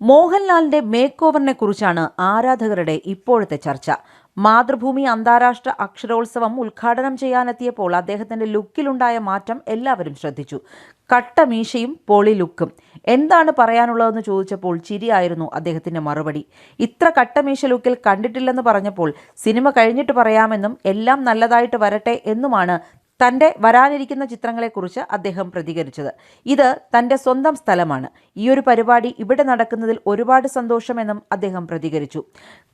മോഹൻലാലിന്റെ മേക്ക് ഓവറിനെ കുറിച്ചാണ് ആരാധകരുടെ ഇപ്പോഴത്തെ ചർച്ച. മാതൃഭൂമി അന്താരാഷ്ട്ര അക്ഷരോത്സവം ഉദ്ഘാടനം ചെയ്യാനെത്തിയപ്പോൾ അദ്ദേഹത്തിന്റെ ലുക്കിലുണ്ടായ മാറ്റം എല്ലാവരും ശ്രദ്ധിച്ചു. കട്ട മീശയും പോളി ലുക്കും. എന്താണ് പറയാനുള്ളതെന്ന് ചോദിച്ചപ്പോൾ ചിരിയായിരുന്നു അദ്ദേഹത്തിന്റെ മറുപടി. ഇത്ര കട്ടമീശ ലുക്കിൽ കണ്ടിട്ടില്ലെന്ന് പറഞ്ഞപ്പോൾ സിനിമ കഴിഞ്ഞിട്ട് പറയാമെന്നും എല്ലാം നല്ലതായിട്ട് വരട്ടെ എന്നുമാണ് തന്റെ വരാനിരിക്കുന്ന ചിത്രങ്ങളെക്കുറിച്ച് അദ്ദേഹം പ്രതികരിച്ചത്. ഇത് തന്റെ സ്വന്തം സ്ഥലമാണ്. ഈ ഒരു പരിപാടി ഇവിടെ നടക്കുന്നതിൽ ഒരുപാട് സന്തോഷമെന്നും അദ്ദേഹം പ്രതികരിച്ചു.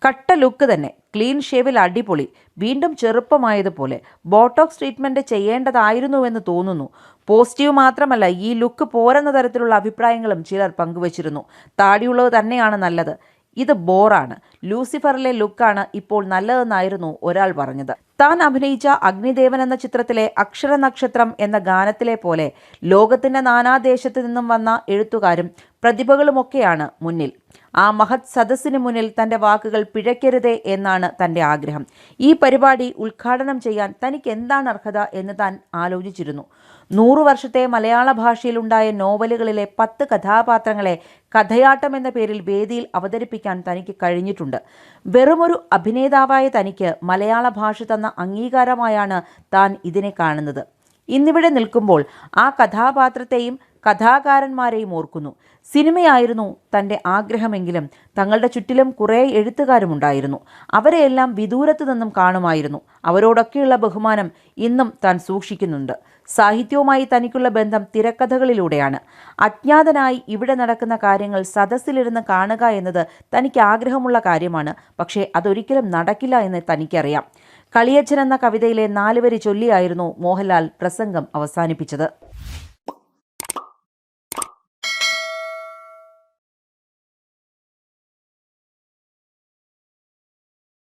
കട്ട ലുക്ക് തന്നെ ക്ലീൻ ഷേവിൽ അടിപൊളി വീണ്ടും ചെറുപ്പമായതുപോലെ ബോട്ടോക്സ് ട്രീറ്റ്മെന്റ് ചെയ്യേണ്ടതായിരുന്നുവെന്ന് തോന്നുന്നു. പോസിറ്റീവ് മാത്രമല്ല ഈ ലുക്ക് പോരെന്ന തരത്തിലുള്ള അഭിപ്രായങ്ങളും ചിലർ പങ്കുവച്ചിരുന്നു. താടിയുള്ളത് തന്നെയാണ് നല്ലത്. ഇത് ബോറാണ്. ലൂസിഫറിലെ ലുക്കാണ് ഇപ്പോൾ നല്ലതെന്നായിരുന്നു ഒരാൾ പറഞ്ഞത്. താൻ അഭിനയിച്ച അഗ്നിദേവൻ എന്ന ചിത്രത്തിലെ അക്ഷരനക്ഷത്രം എന്ന ഗാനത്തിലെ പോലെ ലോകത്തിന്റെ നാനാദേശത്തു നിന്നും വന്ന എഴുത്തുകാരും പ്രതിഭകളുമൊക്കെയാണ് മുന്നിൽ. ആ മഹത് സദസ്സിന് മുന്നിൽ തന്റെ വാക്കുകൾ പിഴയ്ക്കരുതേ എന്നാണ് തന്റെ ആഗ്രഹം. ഈ പരിപാടി ഉദ്ഘാടനം ചെയ്യാൻ തനിക്ക് എന്താണ് അർഹത എന്ന് താൻ ആലോചിച്ചിരുന്നു. നൂറു വർഷത്തെ മലയാള ഭാഷയിലുണ്ടായ നോവലുകളിലെ പത്ത് കഥാപാത്രങ്ങളെ കഥയാട്ടം എന്ന പേരിൽ വേദിയിൽ അവതരിപ്പിക്കാൻ തനിക്ക് കഴിഞ്ഞിട്ടുണ്ട്. വെറുമൊരു അഭിനേതാവായ തനിക്ക് മലയാള ഭാഷ തന്ന അംഗീകാരമായാണ് താൻ ഇതിനെ കാണുന്നത്. ഇന്നിവിടെ നിൽക്കുമ്പോൾ ആ കഥാപാത്രത്തെയും കഥാകാരന്മാരെയും ഓർക്കുന്നു. സിനിമയായിരുന്നു തന്റെ ആഗ്രഹമെങ്കിലും തങ്ങളുടെ ചുറ്റിലും കുറേ എഴുത്തുകാരുമുണ്ടായിരുന്നു. അവരെയെല്ലാം വിദൂരത്തു നിന്നും കാണുമായിരുന്നു. അവരോടൊക്കെയുള്ള ബഹുമാനം ഇന്നും താൻ സൂക്ഷിക്കുന്നുണ്ട്. സാഹിത്യവുമായി തനിക്കുള്ള ബന്ധം തിരക്കഥകളിലൂടെയാണ്. അജ്ഞാതനായി ഇവിടെ നടക്കുന്ന കാര്യങ്ങൾ സദസ്സിലിരുന്ന് കാണുക എന്നത് തനിക്ക് ആഗ്രഹമുള്ള കാര്യമാണ്. പക്ഷേ അതൊരിക്കലും നടക്കില്ല എന്ന് തനിക്കറിയാം. കളിയച്ഛൻ എന്ന കവിതയിലെ നാലുവരി ചൊല്ലിയായിരുന്നു മോഹൻലാൽ പ്രസംഗം അവസാനിപ്പിച്ചത്.